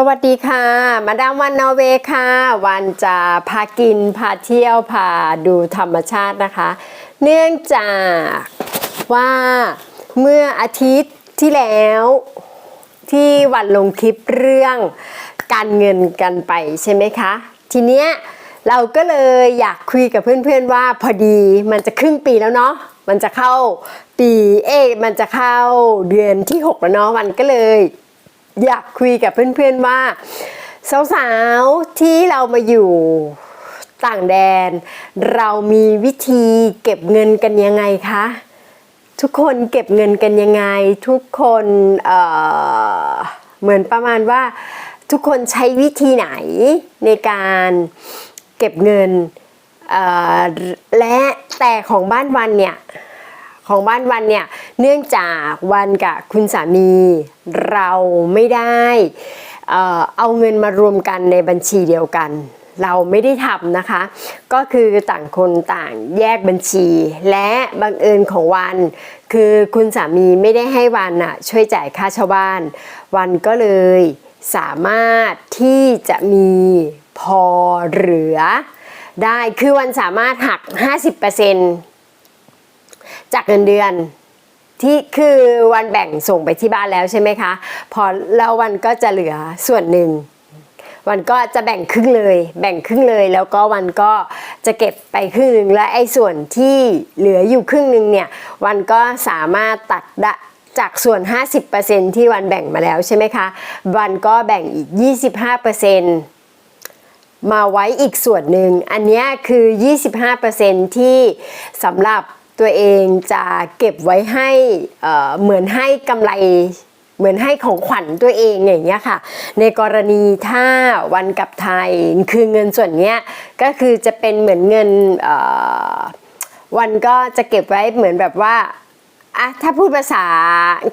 สวัสดีค่ะ มาดามวันนอเวค่ะ วันจะพากิน พาเที่ยว พาดูธรรมชาตินะคะ เนื่องจากว่าเมื่ออาทิตย์ที่แล้วที่วันลงคลิปเรื่องการเงินกันไปใช่ไหมคะ ทีเนี้ยเราก็เลยอยากคุยกับเพื่อนๆว่าพอดีมันจะครึ่งปีแล้วเนาะมันจะเข้าปีเอยมันจะเข้าเดือนที่ 6 แล้วเนาะวันก็เลย อยากคุยกับเพื่อนๆว่าสาวๆที่เรามาอยู่ต่างแดน เรามีวิธีเก็บเงินกันยังไงคะทุกคนเก็บเงินกันยังไง ทุกคนเเหมือนประมาณว่าทุกคนใช้วิธีไหนในการเก็บเงินและแต่ของบ้านวันเนี่ย ของบ้านวันเนี่ยเนื่องจากวันกับคุณสามีเราไม่ได้เอาเงินมารวมกันในบัญชีเดียวกัน เราไม่ได้ทำนะคะ ก็คือต่างคนต่างแยกบัญชี และบังเอิญของวัน คือคุณสามีไม่ได้ให้วันน่ะช่วยจ่ายค่าเช่าบ้าน วันก็เลยสามารถที่จะมีพอเหลือได้คือวันสามารถหัก 50% จากเงินเดือนที่คือวันแบ่งส่งไปที่บ้านแล้วใช่ไหมคะ พอแล้ววันก็จะเหลือส่วนหนึ่งวันก็จะแบ่งครึ่งเลย แบ่งครึ่งเลย แล้วก็วันก็จะเก็บไปครึ่งหนึ่งและไอ้ส่วนที่เหลืออยู่ครึ่งหนึ่งเนี่ยวันก็สามารถตัดดจากส่วน 50%ที่วันแบ่งมาแล้วใช่ไหมคะ วันก็แบ่งอีก 25%มาไว้อีกส่วนหนึ่ง อันนี้คือ 25%ที่สำหรับ ตัวเองจะเก็บไว้ให้เหมือนให้กำไรเหมือนให้ของขวัญตัวเองอย่างเงี้ยค่ะ ในกรณีถ้าวันกลับไทยคือเงินส่วนเนี้ยก็คือจะเป็นเหมือนเงินวันก็จะเก็บไว้เหมือนแบบว่าอะถ้าพูดภาษา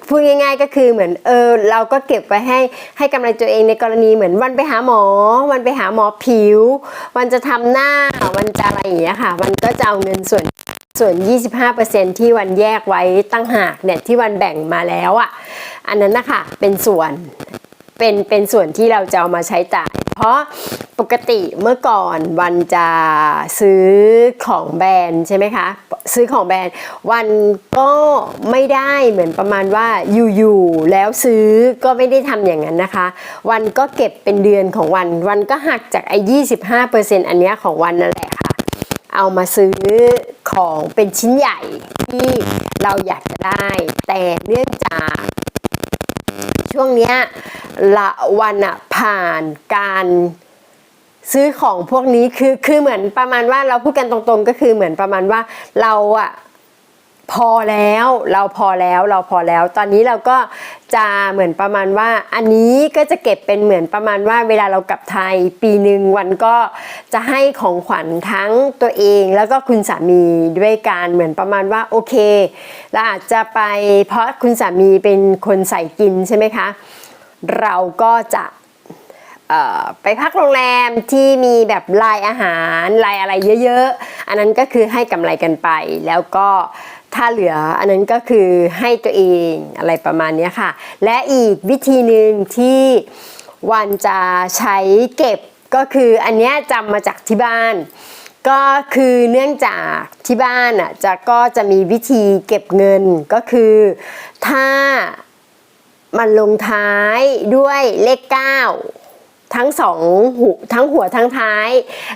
พูดง่าย ๆ ก็คือเหมือนเออเราก็เก็บไว้ให้ให้กำไรตัวเองในกรณีเหมือนวันไปหาหมอ วันไปหาหมอผิว วันจะทำหน้าวันจะอะไรอย่างเงี้ยค่ะ วันก็จะเอาเงินส่วน ส่วน 25%ที่วันแยกไว้ตั้งหากเนี่ยที่วันแบ่งมาแล้วอะ อันนั้นนะคะเป็นส่วนเป็นเป็นส่วนที่เราจะเอามาใช้จ่าย เพราะปกติเมื่อก่อนวันจะซื้อของแบรนด์ใช่ไหมคะ ซื้อของแบรนด์วันก็ไม่ได้เหมือนประมาณว่าอยู่ๆแล้วซื้อก็ไม่ได้ทำอย่างนั้นนะคะ วันก็เก็บเป็นเดือนของวัน วันก็หักจากไอ้25%อันเนี้ยของวันนั่นแหละ เอามาซื้อของเป็นชิ้นใหญ่ที่เราอยากจะได้ แต่เนื่องจากช่วงเนี้ยละวันอะผ่านการซื้อของพวกนี้คือคือเหมือนประมาณว่าเราพูดกันตรงๆ ก็คือเหมือนประมาณว่าเราอะ พอแล้วเราพอแล้วเราพอแล้ว ตอนนี้เราก็จะเหมือนประมาณว่า อันนี้ก็จะเก็บเป็นเหมือนประมาณว่า เวลาเรากลับไทยปีหนึ่งวันก็จะให้ของขวัญทั้งตัวเองแล้วก็คุณสามีด้วยการเหมือนประมาณว่าโอเคเราอาจจะไปเพราะคุณสามีเป็นคนใส่กินใช่ไหมคะ เราก็จะไปพักโรงแรมที่มีแบบลายอาหารลายอะไรเยอะ ๆ อันนั้นก็คือให้กำไรกันไปแล้วก็ ถ้าเหลืออันนั้นก็คือให้ตัวเองอะไรประมาณนี้ค่ะ และอีกวิธีหนึ่งที่วันจะใช้เก็บก็คืออันนี้จำมาจากที่บ้าน ก็คือเนื่องจากที่บ้านอะจะก็จะมีวิธีเก็บเงินก็คือถ้ามันลงท้ายด้วยเลข 9 ทั้งสองหูทั้งหัวทั้งท้าย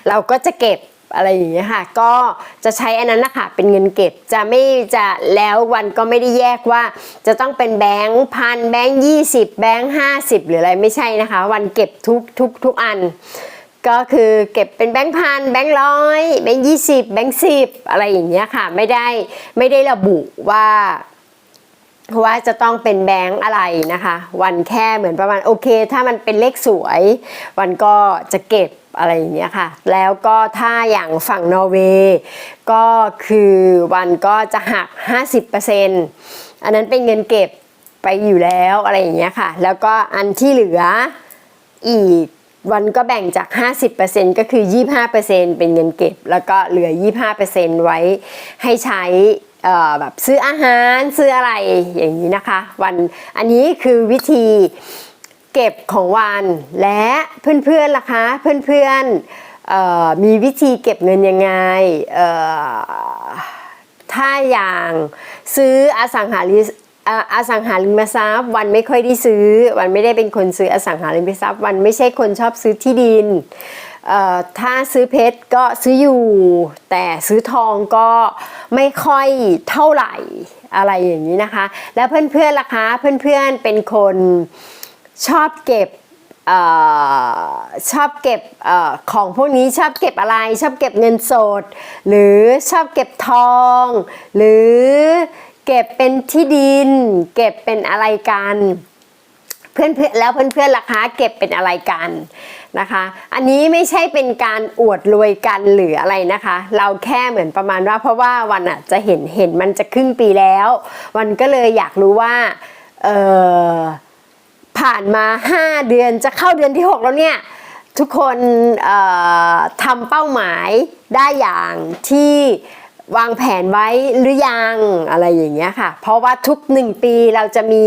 เราก็จะเก็บ อะไรอย่างเงี้ยค่ะ ก็จะใช้อันนั้นนะคะเป็นเงินเก็บจะไม่จะแล้ววันก็ไม่ได้แยกว่า จะต้องเป็นแบงค์พันแบงค์ยี่สิบแบงค์ห้าสิบหรืออะไรไม่ใช่นะคะ วันเก็บทุกทุกทุกอัน ก็คือเก็บเป็นแบงค์พันแบงค์ร้อยแบงค์ยี่สิบแบงค์สิบอะไรอย่างเงี้ยค่ะ ไม่ได้ไม่ได้ระบุว่า ว่าจะต้องเป็นแบงค์อะไรนะคะ วันแค่เหมือนประมาณโอเค ถ้ามันเป็นเลขสวย วันก็จะเก็บอะไรอย่างเงี้ยค่ะ แล้วก็ถ้าอย่างฝั่งนอร์เวย์ก็คือวันก็จะหัก 50%อันนั้นเป็นเงินเก็บไปอยู่แล้วอะไรอย่างเงี้ยค่ะ แล้วก็อันที่เหลืออีกวันก็แบ่งจาก 50%ก็คือ 25%เป็นเงินเก็บ แล้วก็เหลือ 25%ไว้ให้ใช้ แบบซื้ออาหารซื้ออะไรอย่างนี้นะคะ วันอันนี้คือวิธีเก็บของวันและเพื่อนๆล่ะคะเพื่อนๆมีวิธีเก็บเงินยังไงถ้าอย่างซื้ออสังหาริอ่าอสังหาริมทรัพย์ วันไม่ค่อยได้ซื้อ วันไม่ได้เป็นคนซื้ออสังหาริมทรัพย์ วันไม่ใช่คนชอบซื้อที่ดิน ถ้าซื้อเพชรก็ซื้ออยู่ แต่ซื้อทองก็ไม่ค่อยเท่าไหร่อะไรอย่างนี้นะคะ แล้วเพื่อนๆล่ะคะเพื่อนๆเป็นคนชอบเก็บออชอบเก็บออของพวกนี้ชอบเก็บอะไร ชอบเก็บเงินสด หรือชอบเก็บทอง หรือเก็บเป็นที่ดิน เก็บเป็นอะไรกัน พื่อนเพื่อนแล้วเพื่อนเพื่อนราคาเก็บเป็นอะไรกันนะคะ อันนี้ไม่ใช่เป็นการอวดรวยกันหรืออะไรนะคะ เราแค่เหมือนประมาณว่าเพราะว่าวันอะจะเห็นเห็นมันจะครึ่งปีแล้ว วันก็เลยอยากรู้ว่าเออผ่านมา 5 เดือนจะเข้าเดือนที่ 6 แล้วเนี่ยทุกคนทำเป้าหมายได้อย่างที่ วางแผนไว้หรือยังอะไรอย่างเงี้ยค่ะ เพราะว่าทุก1ปีเราจะมี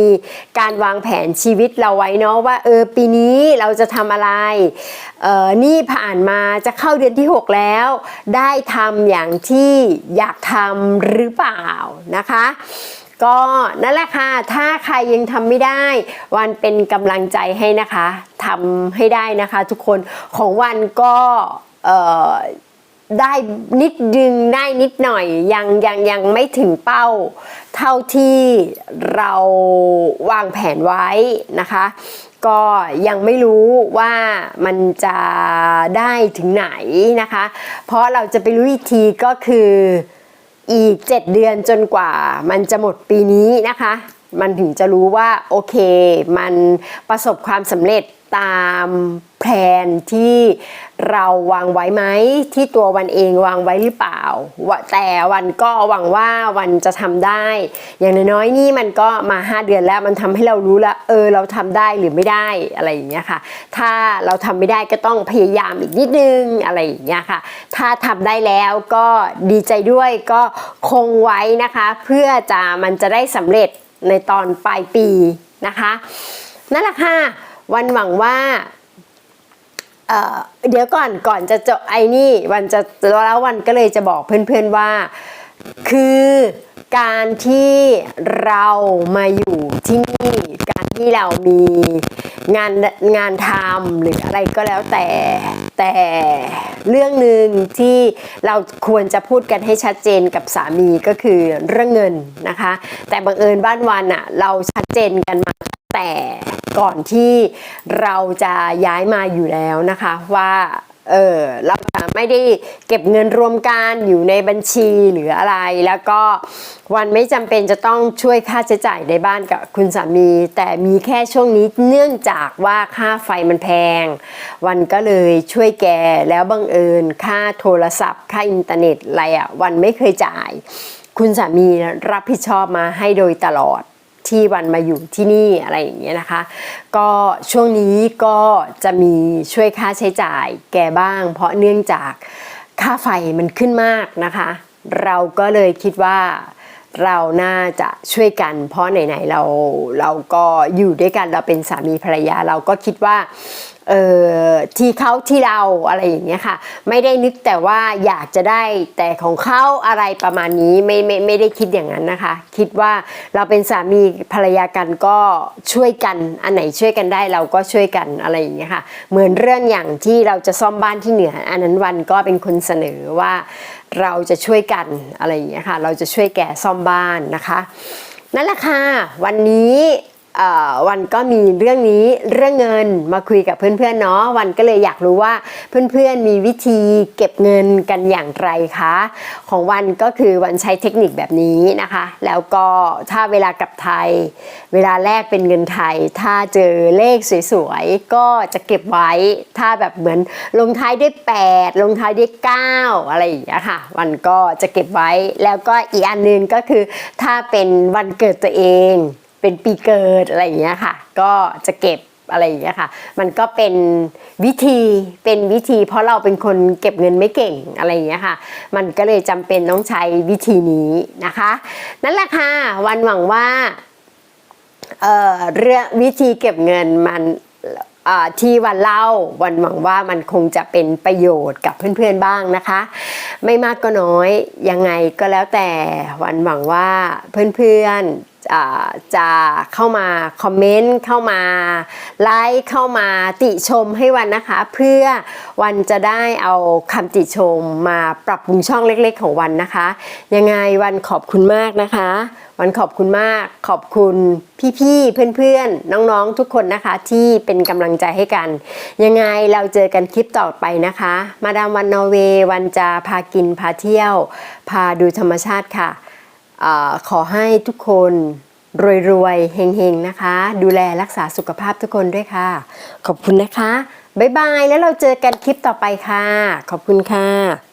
การวางแผนชีวิตเราไว้เนาะว่าเออปีนี้เราจะทำอะไรเออนี่ผ่านมาจะเข้าเดือนที่ 6 แล้ว ได้ทำอย่างที่อยากทำหรือเปล่านะคะก็นั่นแหละค่ะ ถ้าใครยังทำไม่ได้ วันเป็นกำลังใจให้นะคะทำให้ได้นะคะ ทุกคนของวันก็เอ่อ ได้นิดดึงได้นิดหน่อยยังยังยังไม่ถึงเป้า เท่าที่เราวางแผนไว้นะคะ ก็ยังไม่รู้ว่ามันจะได้ถึงไหนนะคะ เพราะเราจะไปรู้อีกทีก็คืออีก 7 เดือนจนกว่ามันจะหมดปีนี้นะคะ มันถึงจะรู้ว่าโอเค มันประสบความสำเร็จตาม แผนที่เราวางไว้ไหมที่ตัววันเองวางไว้หรือเปล่าว่าแต่วันก็หวังว่าวันจะทำได้ อย่างน้อยๆนี่มันก็มา 5 เดือนแล้วมันทำให้เรารู้แล้วเออเราทำได้หรือไม่ได้อะไรอย่างเงี้ยค่ะ ถ้าเราทำไม่ได้ก็ต้องพยายามอีกนิดนึงอะไรอย่างเงี้ยค่ะ ถ้าทำได้แล้วก็ดีใจด้วยก็คงไว้นะคะ เพื่อจะมันจะได้สำเร็จในตอนปลายปีนะคะนั่นแหละค่ะวันหวังว่า เเดี๋ยวก่อนก่อนจะจบไอ้นี่วันจะแล้ววันก็เลยจะบอกเพื่อนๆว่า คือการที่เรามาอยู่ที่นี่การที่เรามีงานงานทำหรืออะไรก็แล้วแต่แต่เรื่องหนึ่งที่เราควรจะพูดกันให้ชัดเจนกับสามีก็คือเรื่องเงินนะคะ แต่บังเอิญบ้านวันอะเราชัดเจนกันมา ก่อนที่เราจะย้ายมาอยู่แล้วนะคะว่าเออเราจะไม่ได้เก็บเงินรวมกันอยู่ในบัญชีหรืออะไร แล้วก็วันไม่จำเป็นจะต้องช่วยค่าใช้จ่ายในบ้านกับคุณสามี แต่มีแค่ช่วงนี้เนื่องจากว่าค่าไฟมันแพง วันก็เลยช่วยแกแล้วบังเอิญค่าโทรศัพท์ ค่าอินเทอร์เน็ตอะไรอะ่ะวันไม่เคยจ่าย คุณสามีรับผิดชอบมาให้โดยตลอด ที่วันมาอยู่ที่นี่อะไรอย่างเงี้ยนะคะ ก็ช่วงนี้ก็จะมีช่วยค่าใช้จ่ายแกบ้าง เพราะเนื่องจากค่าไฟมันขึ้นมากนะคะ เราก็เลยคิดว่าเราน่าจะช่วยกัน เพราะไหนๆเราเราก็อยู่ด้วยกันเราเป็นสามีภรรยาเราก็คิดว่า ที่เขาที่เราอะไรอย่างเงี้ยค่ะ ไม่ได้นึกแต่ว่าอยากจะได้แต่ของเขาอะไรประมาณนี้ไม่ไม่ไม่ได้คิดอย่างนั้นนะคะ คิดว่าเราเป็นสามีภรรยากันก็ช่วยกันอันไหนช่วยกันได้เราก็ช่วยกันอะไรอย่างเงี้ยค่ะเหมือนเรื่องอย่างที่เราจะซ่อมบ้านที่เหนือ อันนั้นวันก็เป็นคนเสนอว่าเราจะช่วยกันอะไรอย่างเงี้ยค่ะ เราจะช่วยแก่ซ่อมบ้านนะคะ นั่นแหละค่ะวันนี้ วันก็มีเรื่องนี้เรื่องเงินมาคุยกับเพื่อนๆเนาะวันก็เลยอยากรู้ว่าเพื่อนๆมีวิธีเก็บเงินกันอย่างไรคะของวันก็คือวันใช้เทคนิคแบบนี้นะคะ แล้วก็ถ้าเวลากลับไทย เวลาแรกเป็นเงินไทย ถ้าเจอเลขสวยๆก็จะเก็บไว้ถ้าแบบเหมือนลงท้ายด้วย 8 ลงท้ายด้วย 9 อะไรอย่างเงี้ยค่ะวันก็จะเก็บไว้แล้วก็อีกอันหนึงก็คือถ้าเป็นวันเกิดตัวเอง เป็นปีเกิดอะไรอย่างเงี้ยค่ะ ก็จะเก็บอะไรอย่างเงี้ยค่ะ มันก็เป็นวิธีเป็นวิธี เพราะเราเป็นคนเก็บเงินไม่เก่งอะไรอย่างเงี้ยค่ะ มันก็เลยจำเป็นต้องใช้วิธีนี้นะคะ นั่นแหละค่ะ วันหวังว่าเอ่อเรื่องวิธีเก็บเงินมันที่วันเล่าวันหวังว่ามันคงจะเป็นประโยชน์กับเพื่อนๆบ้างนะคะ ไม่มากก็น้อยยังไงก็แล้วแต่วันหวังว่าเพื่อนๆ จะเข้ามาคอมเมนต์เข้ามาไลค์เข้ามาติชมให้วันนะคะ เพื่อวันจะได้เอาคำติชมมาปรับปรุงช่องเล็กๆ ของวันนะคะ ยังไงวันขอบคุณมากนะคะ วันขอบคุณมาก ขอบคุณพี่ๆเพื่อนๆ น้องๆทุกคนนะคะ ที่เป็นกำลังใจให้กัน ยังไงเราเจอกันคลิปต่อไปนะคะ มาดามวันนอร์เวย์วันจะพากินพาเที่ยว พาดูธรรมชาติค่ะ อขอให้ทุกคนรวยๆเฮงๆนะคะ ดูแลรักษาสุขภาพทุกคนด้วยค่ะ ขอบคุณนะคะ บ๊ายบาย แล้วเราเจอกันคลิปต่อไปค่ะ ขอบคุณค่ะ